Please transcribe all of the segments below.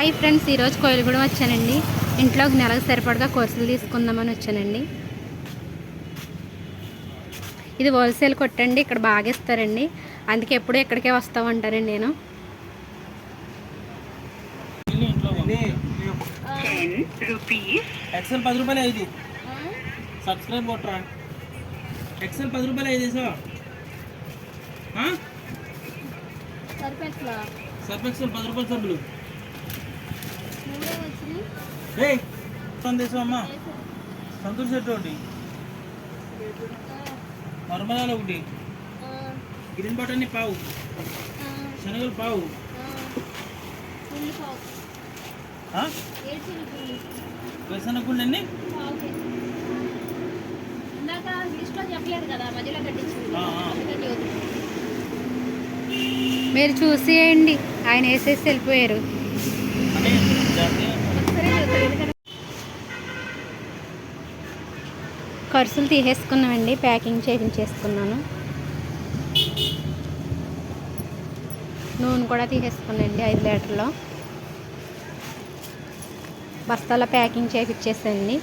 Hi friends ఈరోజు కోయిలగూడెం వచ్చానండి. ఇంట్లో ఒక నెలకు సరిపడగా కోర్సులు తీసుకుందామని వచ్చానండి. ఇది హోల్సేల్ కొట్టండి ఇక్కడ బాగా ఇస్తారండి. అందుకే ఎప్పుడు ఇక్కడికే వస్తామంటారండి నేను. టెన్ రూపీస్ ఎక్సెల్ పది రూపాయలు ఐదు. సబ్స్క్రైబ్ కొట్టరా? ఎక్సెల్ పది రూపాయలు ఐదు వేసా సర్ఫ్ ఎక్సెల్ పది రూపాయలు సబ్బులు. ఏ సందేశం అమ్మా సంతూర్ సెట్ ఒకటి మరమరాలు ఒకటి. గ్రీన్ బటానీ పావు. శనగలు పావు. ఆ? వేరుశనగ గుళ్ళు ఎన్ని మీరు చూసేయండి ఆయన వేసేసి వెళ్ళిపోయారు. ఖర్చులు తీసేసుకున్నామండి ప్యాకింగ్ చేయించేసుకున్నాను నూనె కూడా తీసేసుకున్నాండి ఐదు లీటర్లో. బస్తాల ప్యాకింగ్ చేయించేసండి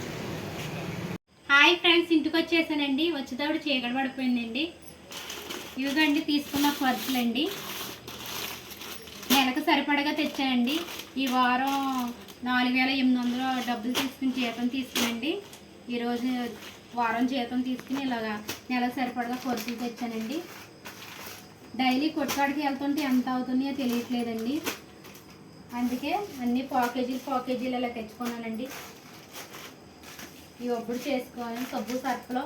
హాయ్ ఫ్రెండ్స్ ఇంటికి వచ్చేసానండి వచ్చేటప్పుడు చీకటి పడిపోయిందండి. ఇవిగండి తీసుకున్న ఖర్చులండి నెలకు సరిపడగా తెచ్చానండి ఈ వారం నాలుగు వేల ఎనిమిది వందలు డబ్బులు తీసుకుని జీతం తీసుకునండి. ఈరోజు వారం జీతం తీసుకుని ఇలాగా నెలకు సరిపడగా కొరతలు తెచ్చానండి. డైలీ కొట్టుకాడికి వెళ్తుంటే ఎంత అవుతుందో తెలియట్లేదండి. అందుకే అన్ని పాకేజీలు పాకేజీలు ఇలా తెచ్చుకున్నానండి. ఇవి ఒప్పుడు చేసుకోవాలి సబ్బు సర్ఫలో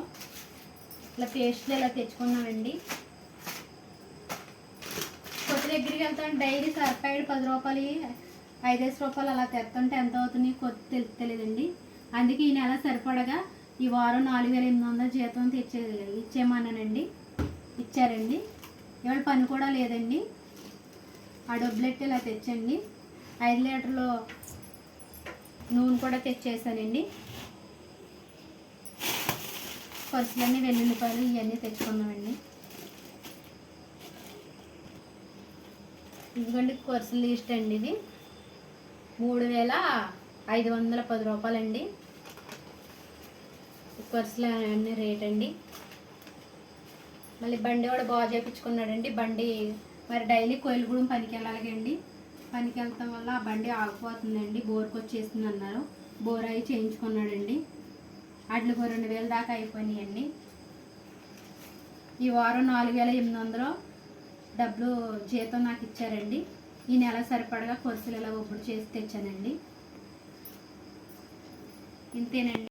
ఇలా పేస్ట్లు ఇలా తెచ్చుకున్నామండి కొత్త దగ్గరికి వెళ్తాను డైలీ సర్ఫైడ్ పది రూపాయలు ఐదేసి రూపాయలు అలా తెస్తుంటే ఎంత అవుతుంది కొద్ది తెలియదండి అందుకే ఈ నెల సరిపడగా ఈ వారం నాలుగు వేల ఎనిమిది వందల జీతం తెచ్చే ఇచ్చేయమన్నానండి. ఇచ్చారండి. ఇవాళ పని కూడా లేదండి. ఆ డబ్బులెట్టి ఇలా తెచ్చండి. ఐదు లీటర్లు నూనె కూడా తెచ్చేసానండి. పరుసులన్నీ వెల్లుల్లిపాయలు ఇవన్నీ తెచ్చుకున్నామండి. ఇదిగోండి కొరసల లిస్ట్ అండి ఇది. మూడు వేల ఐదు వందల పది రూపాయలండి. కొరసల అన్ని రేట్ అండి. మళ్ళీ బండి కూడా బాగా చేయించుకున్నాడండి బండి మరి డైలీ కోయిలగూడెం పనికి వెళ్ళాలండి పనికి వెళ్తాం వల్ల ఆ బండి ఆగిపోతుందండి. బోర్కి వచ్చేసింది అన్నారు. బోర్ అయి చేయించుకున్నాడండి. వాటికి రెండు వేల దాకా అయిపోయినాయండి. ఈ వారం నాలుగు వేల ఎనిమిది వందలు డబ్బులు జీతం నాకు ఇచ్చారండి. ఈ నెల సరిపడగా కొరసలు ఇలా ఒప్పుడు చేసి తెచ్చానండి. ఇంతేనండి.